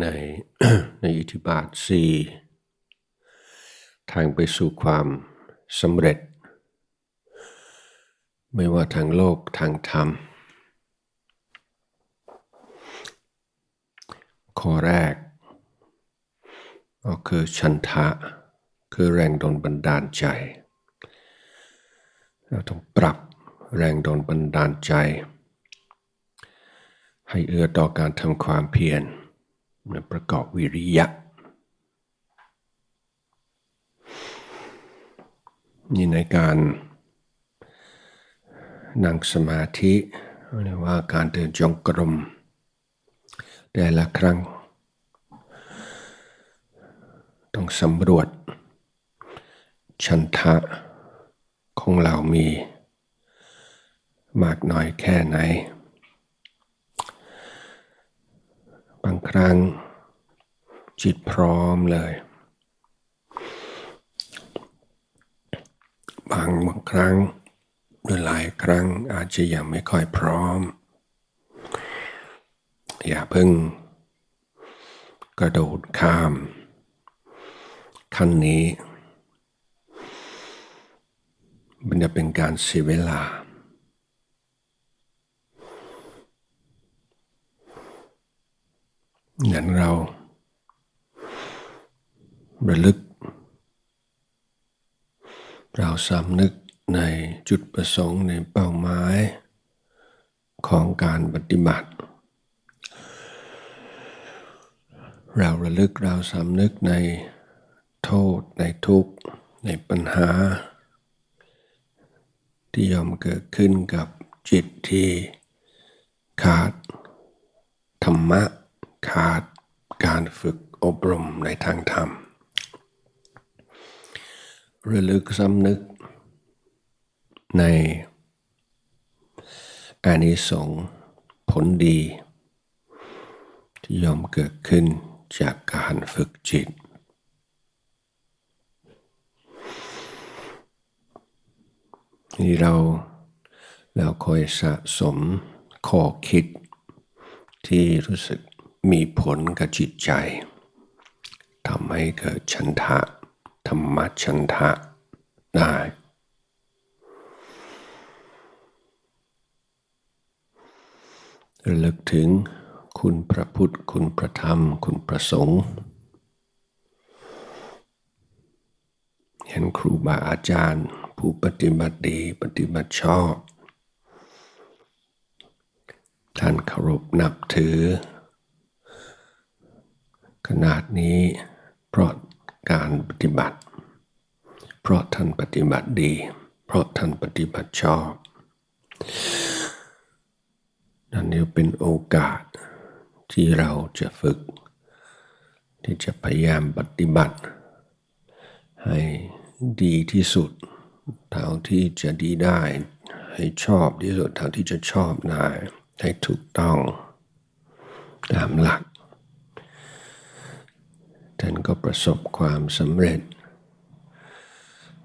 ในในอิทธิบาทสี่ทางไปสู่ความสำเร็จ ไม่ว่าทางโลกทางธรรม ข้อแรก ก็คือชันทะ คือแรงดลบันดาลใจ เราต้องปรับแรงดลบันดาลใจ ให้เอื้อต่อการทำความเพียร ประกอบวิริยะ นี่ในการนั่งสมาธิเรียกว่าการเดินจงกรมแต่ละครั้ง ต้องสำรวจ ชันทะของเรามี มากน้อยแค่ไหน บางครั้ง จิตพร้อมเลย บางบางครั้งหรือหลายครั้งอาจจะยังไม่ค่อยพร้อม อย่าเพิ่ง กระโดดข้าม ขั้นนี้ มันจะเป็นการเสียเวลา อย่างเรา ระลึก เราสำนึกในจุดประสงค์ในเป้าหมาย ของการปฏิบัติ เราระลึกเราสำนึกในโทษในทุกข์ ในปัญหา ที่ยอมเกิดขึ้นกับจิตที่ขาดธรรมะ ขาดการฝึกอบรมในทางธรรม ระลึกสำนึกในอานิสงส์ผลดี ที่ยอมเกิดขึ้นจากการฝึกจิต นี่เราเราคอยสะสมข้อคิดที่รู้สึก มีผลกับจิตใจทำให้เกิดชันทะ ธรรมชันทะได้ระลึกถึงคุณพระพุทธ คุณพระธรรม คุณพระสงฆ์เห็นครูบาอาจารย์ ผู้ปฏิบัติดีปฏิบัติชอบ ท่านเคารพนับถือ ขนาดนี้เพราะการปฏิบัติ เพราะท่านปฏิบัติดี เพราะท่านปฏิบัติชอบนั่นนี่เป็นโอกาสที่เราจะฝึก ที่จะพยายามปฏิบัติ ให้ดีที่สุด เท่าที่จะดีได้ ให้ชอบที่สุดเท่าที่จะชอบได้ให้ถูกต้อง ตามหลัก ท่านก็ประสบความสำเร็จ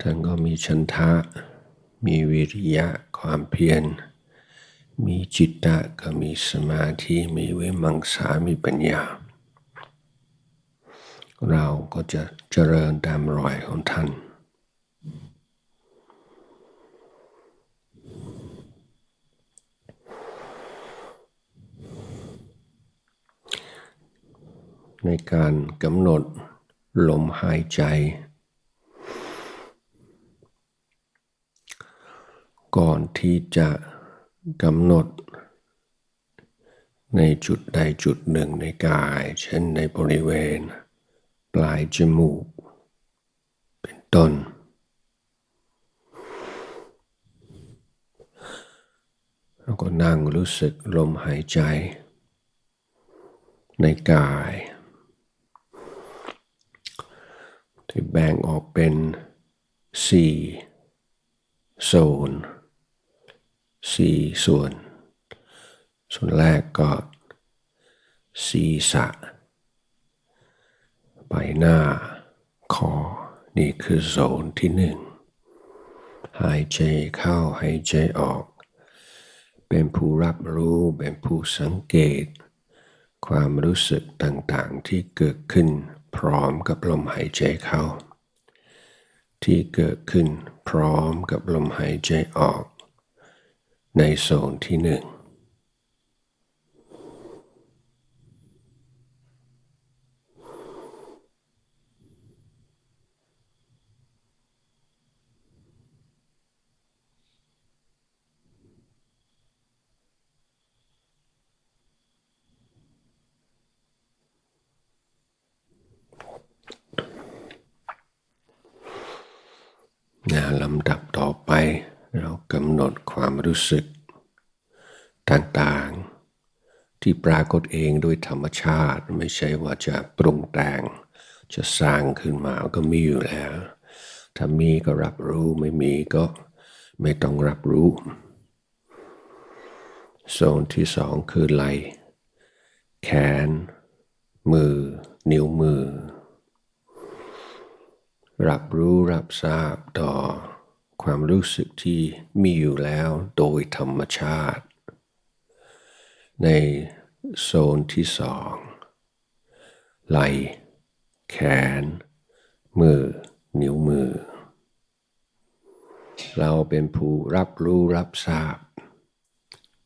ท่านก็มีชันทะ มีวิริยะความเพียร มีจิตตะก็มีสมาธิมีวิมังสา มีปัญญา เราก็จะเจริญตามรอยของท่าน ในการกำหนดลมหายใจ ก่อนที่จะกำหนด ในจุดใดจุดหนึ่งในกาย เช่นในบริเวณ ปลายจมูก เป็นต้น แล้วก็นั่งรู้สึกลมหายใจ ในกาย ที่แบ่งออกเป็นสี่โซนสี่ส่วน ส่วนแรกก็ศีรษะใบหน้า คอ นี่คือโซนที่หนึ่งหายใจเข้าหายใจออก เป็นผู้รับรู้เป็นผู้สังเกต ความรู้สึกต่างๆที่เกิดขึ้น พร้อมกับลมหายใจเข้า ที่เกิดขึ้นพร้อมกับลมหายใจออก ในโซนที่หนึ่งนะลำดับต่อไปเรากำหนดความ รู้สึก ต่างๆ ที่ปรากฏเองโดยธรรมชาติไม่ใช่ว่าจะปรุงแต่ง จะสร้างขึ้นมาก็มีอยู่แล้ว ถ้ามีก็รับรู้ไม่มีก็ไม่ต้องรับรู้โซนที่สองคือไหลแขน มือ นิ้วมือ รับรู้รับทราบต่อ ความรู้สึกที่มีอยู่แล้วโดยธรรมชาติ ในโซนที่สองไหลแขน มือ นิ้วมือ เราเป็นผู้รับรู้รับทราบ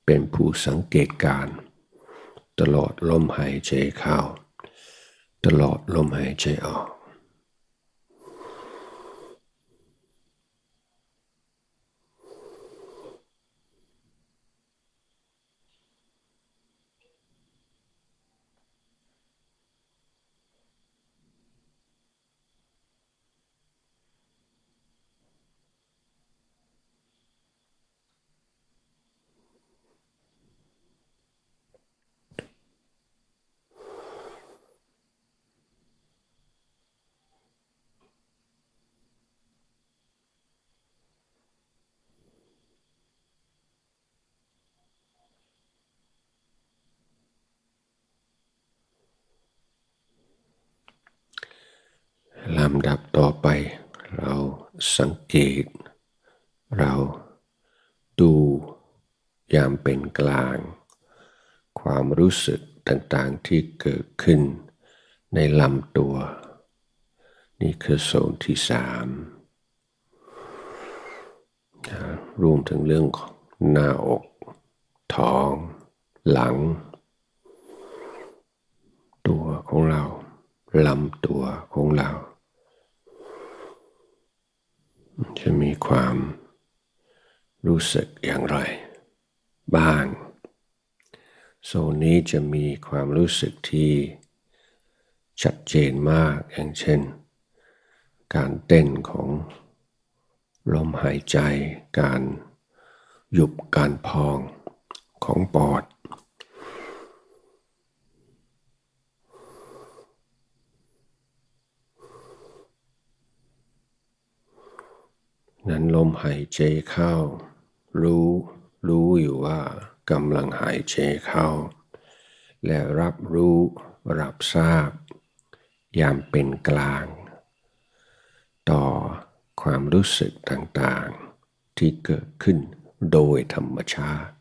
เป็นผู้สังเกตการ ตลอดลมหายใจเข้า ตลอดลมหายใจออกลำดับต่อไป เราสังเกต เราดูยามเป็นกลาง ความรู้สึกต่างๆที่เกิดขึ้นในลำตัว นี่คือโซนที่สามรวมถึงเรื่องหน้าอก ท้อง หลัง ตัวของเราลำตัวของเรา จะมีความรู้สึกอย่างไร บ้าง โซนนี้จะมีความรู้สึกที่ชัดเจนมากอย่างเช่น การเต้นของลมหายใจ การหยุบการพองของปอด นั้นลมหายใจเข้า รู้ รู้อยู่ว่ากำลังหายใจเข้า และรับรู้รับทราบ ยางเป็นกลาง ต่อความรู้สึกต่างๆ ที่เกิดขึ้นโดยธรรมชาติ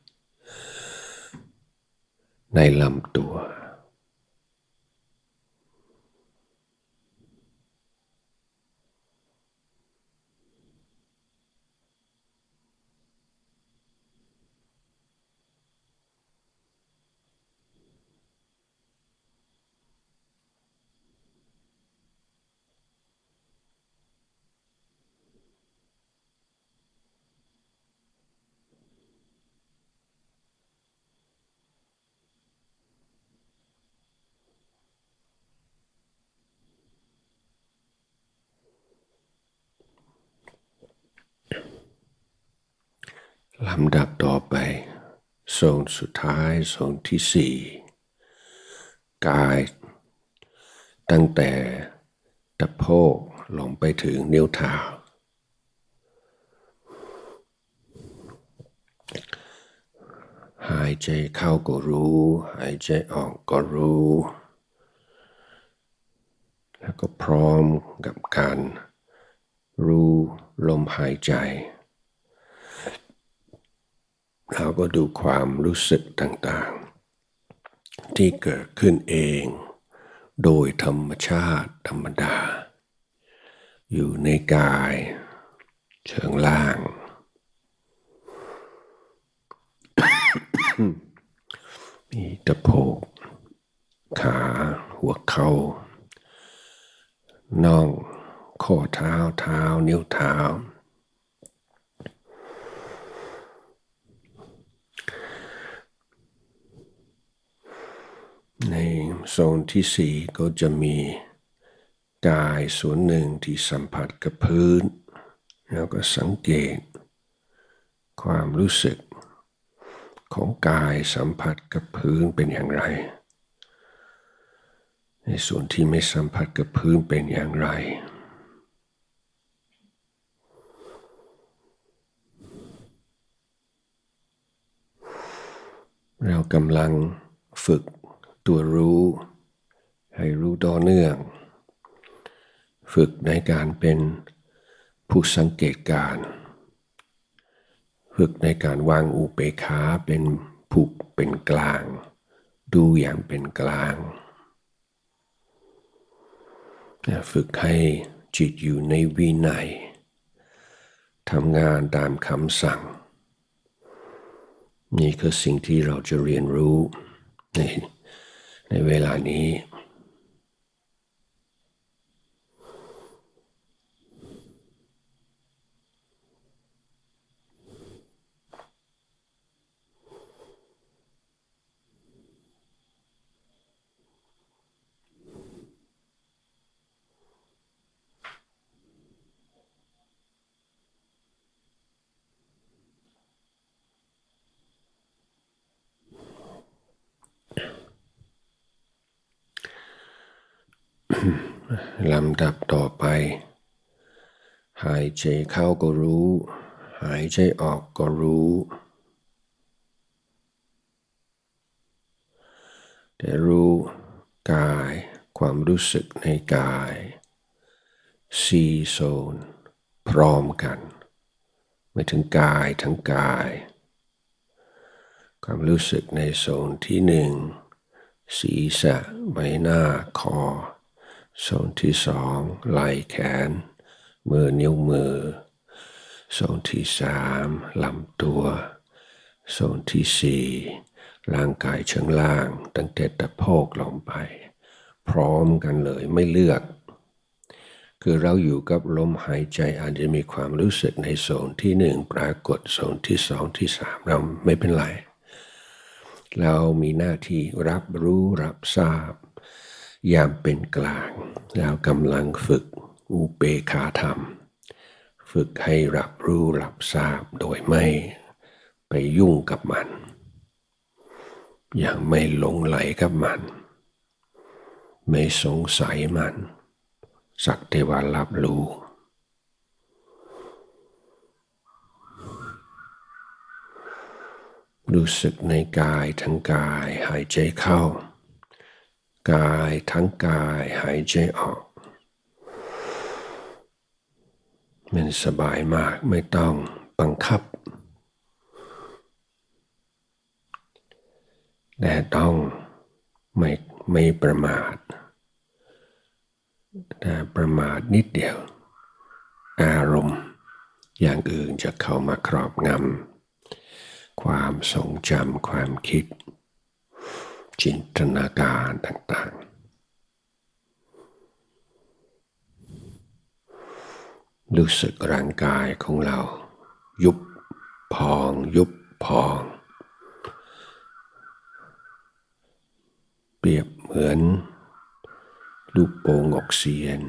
ในลำตัว ลำดับต่อไปโซนสุดท้ายโซนที่สี่กาย ตั้งแต่ตะโพกลงไปถึงนิ้วเท้า หายใจเข้าก็รู้ หายใจออกก็รู้ แล้วก็พร้อมกับการรู้ลมหายใจ เราก็ดูความรู้สึกต่างๆ ที่เกิดขึ้นเอง โดยธรรมชาติธรรมดา อยู่ในกาย เชิงล่าง มีตะโพก ขาหัวเข่าน่องข้อเท้าเท้านิ้วเท้า ในโซนที่สี่ก็จะมีกายส่วนหนึ่งที่สัมผัสกับพื้น แล้วก็สังเกต ความรู้สึก ของกายสัมผัสกับพื้นเป็นอย่างไร ในส่วนที่ไม่สัมผัสกับพื้นเป็นอย่างไรเรากำลังฝึก ตัวรู้ ให้รู้ต่อเนื่อง ฝึกในการเป็นผู้สังเกตการ ฝึกในการวางอุเบกขาเป็นผู้เป็นกลาง ดูอย่างเป็นกลางฝึกให้จิตอยู่ในวินัยทำงานตามคำสั่ง นี่คือสิ่งที่เราจะเรียนรู้ใน ในเวลานี้ ลำดับต่อไป หายใจเข้าก็รู้ หายใจออกก็รู้ แต่รู้กายความรู้สึกในกายซีโซน พร้อมกัน ไม่ถึงกายทั้งกาย ความรู้สึกในโซนที่หนึ่งศีรษะใบหน้าคอ โซนที่สองไหล่แขน มือนิ้วมือ โซนที่สามลำตัว โซนที่สี่ร่างกายเชิงล่าง ตั้งแต่ตะโพกลงไป พร้อมกันเลยไม่เลือก คือเราอยู่กับลมหายใจอาจจะมีความรู้สึกในโซนที่หนึ่งปรากฏโซนที่สองที่สามเราไม่เป็นไรเรามีหน้าที่รับรู้รับทราบ ยามเป็นกลางแล้วกำลังฝึกอุเบคาธรรม ฝึกให้รับรู้รับทราบโดยไม่ไปยุ่งกับมัน อย่างไม่หลงไหลกับมัน ไม่สงสัยมัน สักเทวารับรู้รู้สึกในกายทั้งกายหายใจเข้า กายทั้งกายหายใจออก มันสบายมากไม่ต้องบังคับ แต่ต้องไม่ไม่ประมาทแต่ประมาทนิดเดียว อารมณ์อย่างอื่นจะเข้ามาครอบงำความทรงจำความคิด จินตนาการต่าง ๆ รู้สึกร่างกายของเรา ยุบพอง ยุบพอง เปรียบเหมือน ลูกโป่งออกเสียน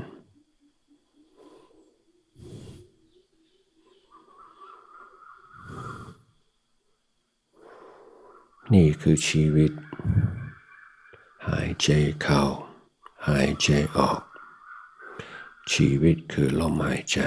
นี่คือชีวิต หายใจเข้า หายใจออก ชีวิตคือลมหายใจ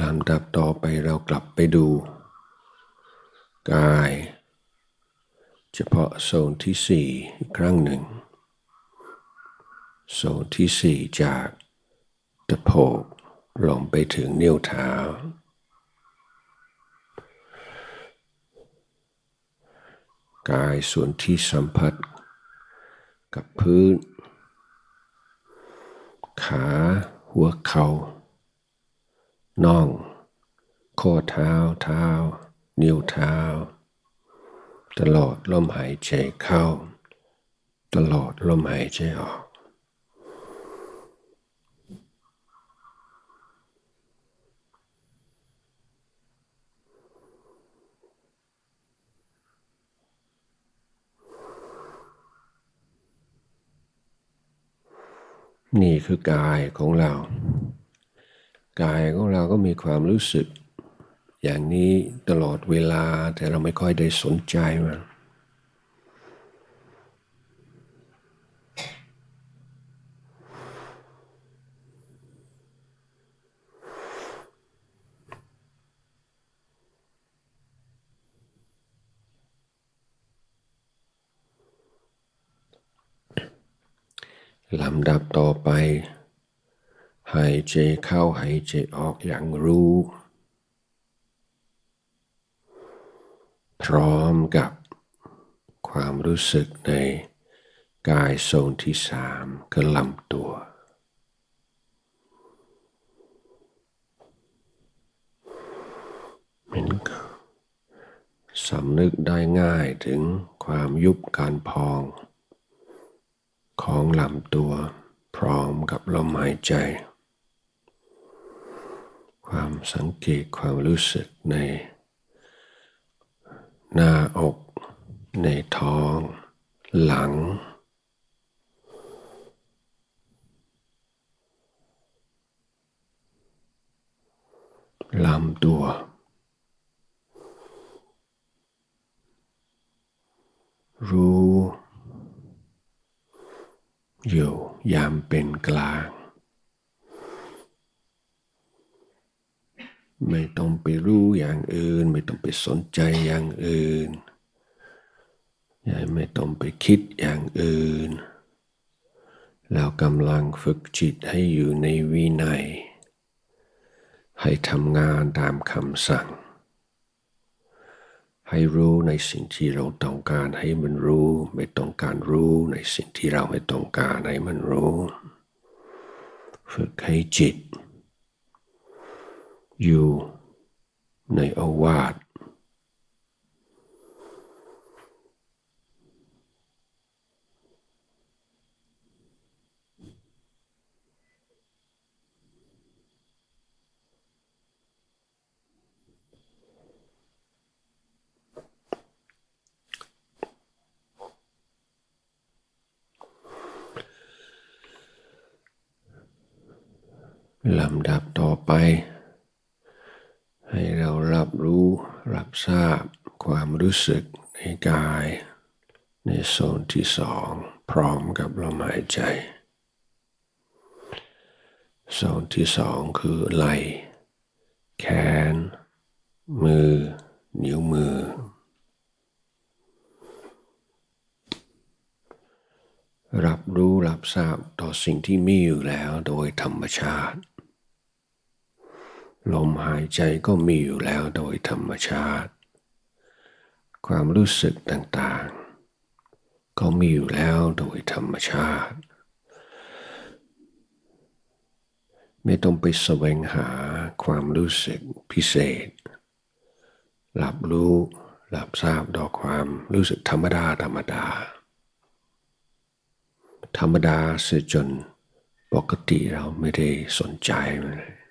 ลำดับต่อไปเรากลับไปดู กาย เฉพาะโซนที่สี่อีกครั้งหนึ่ง โซนที่สี่จากตะโพกลงไปถึงนิ้วเท้า กายส่วนที่สัมผัสกับพื้น ขาหัวเขา่าน่อง ข้อเท้าเท้า นิ้วเท้า ตลอดลมหายใจเข้า ตลอดลมหายใจออก นี่คือกายของเรา กายของเราก็มีความรู้สึก อย่างนี้ตลอดเวลาแต่เราไม่ค่อยได้สนใจมัน ลำดับต่อไป หายใจเข้าหายใจออกอย่างรู้ พร้อมกับความรู้สึกในกายโซนที่สามคือลำตัวมันสำนึกได้ง่ายถึงความยุบการพอง ของลำตัว พร้อมกับลมหายใจ ความสังเกตความรู้สึกใน หน้าอก ในท้อง หลังลำตัว รู้ อยู่ยามเป็นกลาง ไม่ต้องไปรู้อย่างอื่น ไม่ต้องไปสนใจอย่างอื่นยไม่ต้องไปคิดอย่างอื่นแล้วกำลังฝึกจิตให้อยู่ในวินัย ให้ทำงานตามคำสั่ง ให้รู้ในสิ่งที่เราต้องการให้มันรู้ ไม่ต้องการรู้ในสิ่งที่เราไม่ต้องการให้มันรู้ ฝึกให้จิต อยู่ในอวาส ลำดับต่อไป ให้เรารับรู้รับทราบความรู้สึกในกาย ในโซนที่สอง พร้อมกับลมหายใจ โซนที่สองคือไหล่แขน มือ นิ้วมือ รับรู้รับทราบต่อสิ่งที่มีอยู่แล้วโดยธรรมชาติ ลมหายใจก็มีอยู่แล้วโดยธรรมชาติ ความรู้สึกต่างๆ ก็มีอยู่แล้วโดยธรรมชาติ ไม่ต้องไปแสวงหาความรู้สึกพิเศษ หลับรู้หลับทราบดอกความรู้สึกธรรมดาธรรมดา ธรรมดาเสียจนปกติเราไม่ได้สนใจมันเลย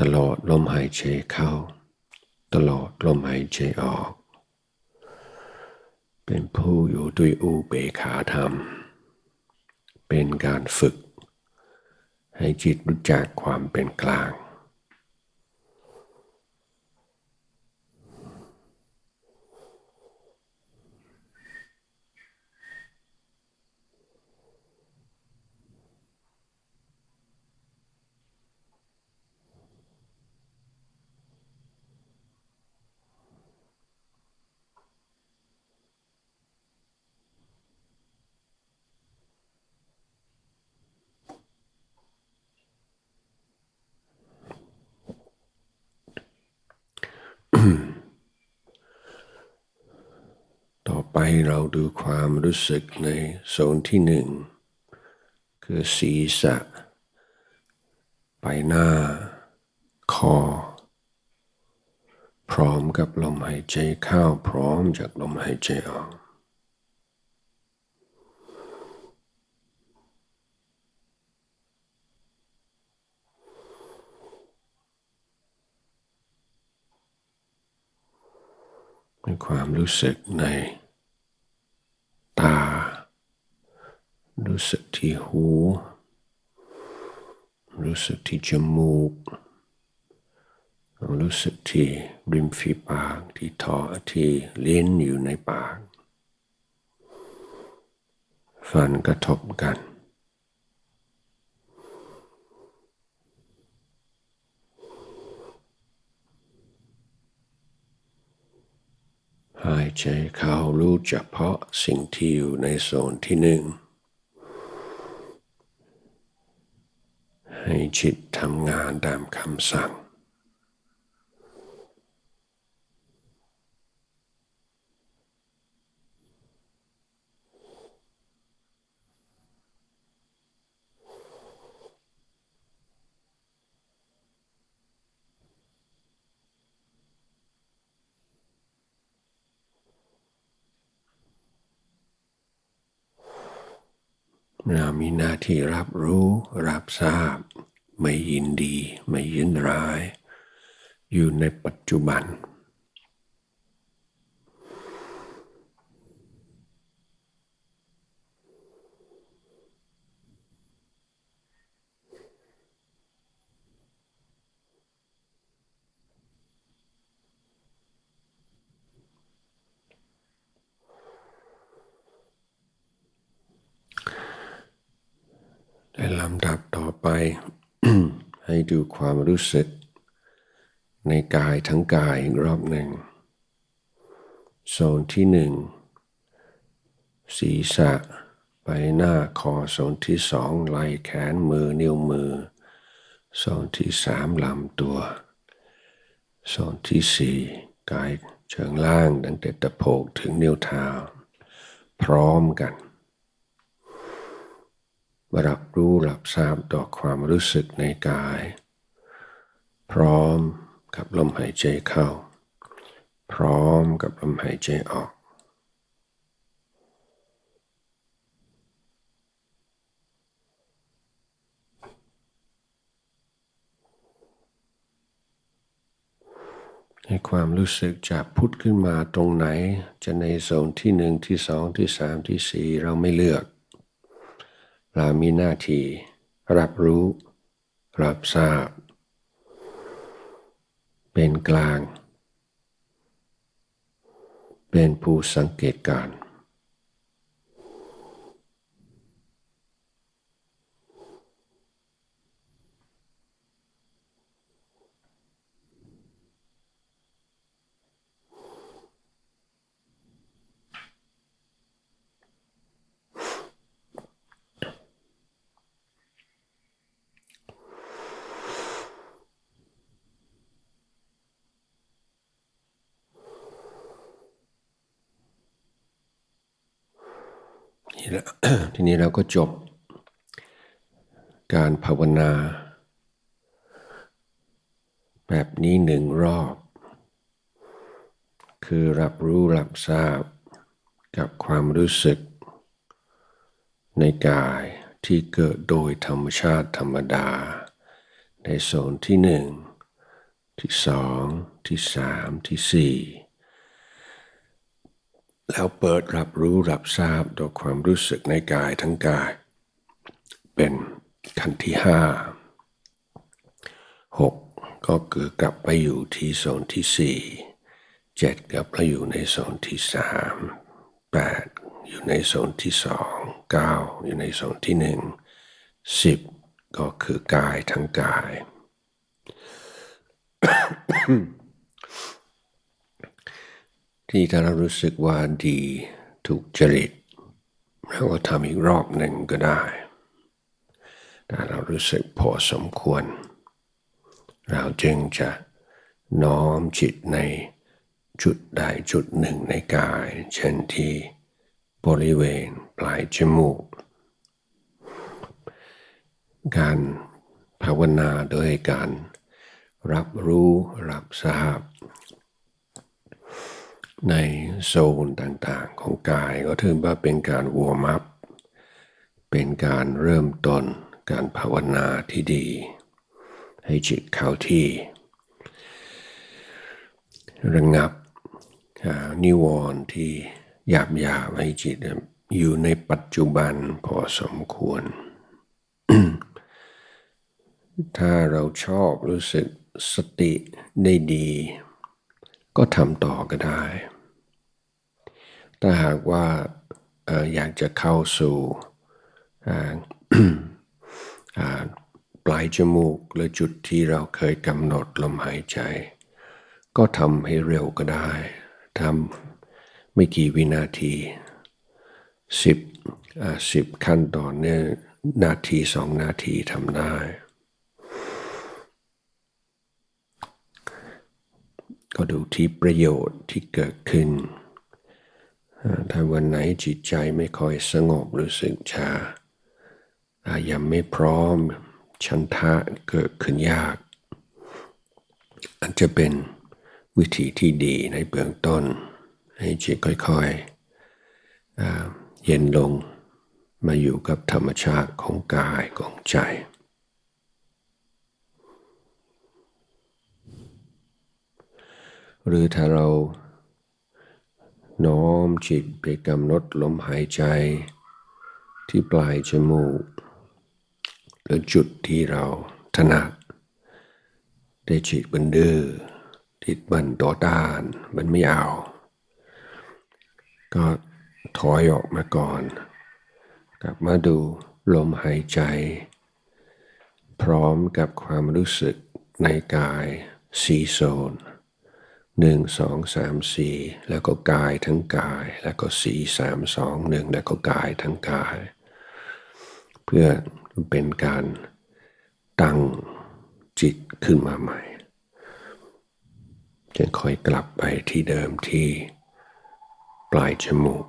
ตลอดลมหายใจเข้า ตลอดลมหายใจออก เป็นผู้อยู่ด้วยอุเบกขาธรรม เป็นการฝึก ให้จิตรู้จักความเป็นกลาง ไปเราดูความรู้สึกในโซนที่หนึ่งคือศีรษะใบหน้า คอ พร้อมกับลมหายใจเข้าพร้อมจากลมหายใจออกมีความรู้สึกใน ตา รู้สึกที่หู รู้สึกที่จมูก รู้สึกที่ริมฝีปากที่ท้อที่เลิ้นอยู่ในปาก ฟันกระทบกัน หายใจเข้ารู้เฉพาะสิ่งที่อยู่ในโซนที่หนึ่ง ให้จิตทำงานตามคำสั่ง เรามีหน้าที่รับรู้รับทราบ ไม่ยินดี ไม่ยินร้าย อยู่ในปัจจุบันในลำดับต่อไป ให้ ดูความรู้สึก ในกายทั้งกายอีกรอบหนึ่ง โซนที่หนึ่งศีรษะใบหน้าคอโซนที่สองไหล่แขนมือนิ้วมือ โซนที่สามลำตัว โซนที่สี่กายเชิงล่างตั้งแต่ตะโพกถึงนิ้วเท้า พร้อมกัน รับรู้รับทราบต่อความรู้สึกในกาย พร้อมกับลมหายใจเข้า พร้อมกับลมหายใจออก ให้ความรู้สึกจะพุทขึ้นมาตรงไหน จะในโซนที่หนึ่งที่สองที่สามที่สี่เราไม่เลือก เรามีหน้าที่รับรู้ รับทราบ เป็นกลาง เป็นผู้สังเกตการ์ที นี้เราก็จบ การภาวนา แบบนี้หนึ่งรอบ คือรับรู้รับทราบกับความรู้สึก ในกายที่เกิดโดยธรรมชาติธรรมดา ในโซนที่หนึ่งที่สองที่สามที่สี่ แล้วเปิดรับรู้รับทราบต่อความรู้สึกในกายทั้งกาย เป็นขั้นที่ห้าหกก็คือกลับไปอยู่ที่โซนที่สี่เจ็ดกลับไปอยู่ในโซนที่สามแปดอยู่ในโซนที่สองเก้าอยู่ในโซนที่หนึ่งสิบก็คือกายทั้งกาย ที่ถ้าเรารู้สึกว่าดีถูกจริตเราก็ทำอีกรอบหนึ่งก็ได้ ถ้าเรารู้สึกพอสมควร เราจึงจะน้อมจิตในจุดใดจุดหนึ่งในกาย เช่นที่บริเวณปลายจมูก การภาวนาโดยการรับรู้รับทราบ ในโซนต่างๆของกายก็ถือว่าเป็นการวอร์มัพเป็นการเริ่มต้นการภาวนาที่ดี ให้จิตเข้าที่ระงับนิวรณ์ที่หยาบหยาบให้จิตอยู่ในปัจจุบันพอสมควร ถ้าเราชอบรู้สึกสติได้ดี ก็ทำต่อก็ได้ ถ้าหากว่าอยากจะเข้าสู่ปลายจมูกหรือจุดที่เราเคยกำหนดลมหายใจ ก็ทำให้เร็วก็ได้ทำไม่กี่วินาทีสิบสิบขั้นตอนเนี่ยนาทีสองนาทีทำได้ ก็ดูที่ประโยชน์ที่เกิดขึ้น ถ้าวันไหนจิตใจไม่ค่อยสงบรู้สึกชายังไม่พร้อมชันทะเกิดขึ้นยากอาจจะเป็นวิธีที่ดีในเบื้องต้น ให้จิตค่อยๆเย็นลงมาอยู่กับธรรมชาติของกายของใจ หรือถ้าเราน้อมจิตไปกำหนดลมหายใจ ที่ปลายจมูก หรือจุดที่เราถนัดได้จิตบันดื้อจิตบันต่อต้านมันไม่เอา ก็ถอยออกมาก่อน กลับมาดูลมหายใจ พร้อมกับความรู้สึกในกายสีโซน หนึ่งสองสามสี่แล้วก็กายทั้งกาย แล้วก็สี่สามสองหนึ่งแล้วก็กายทั้งกาย เพื่อเป็นการตั้งจิตขึ้นมาใหม่จะค่อยกลับไปที่เดิมที่ปลายจมูก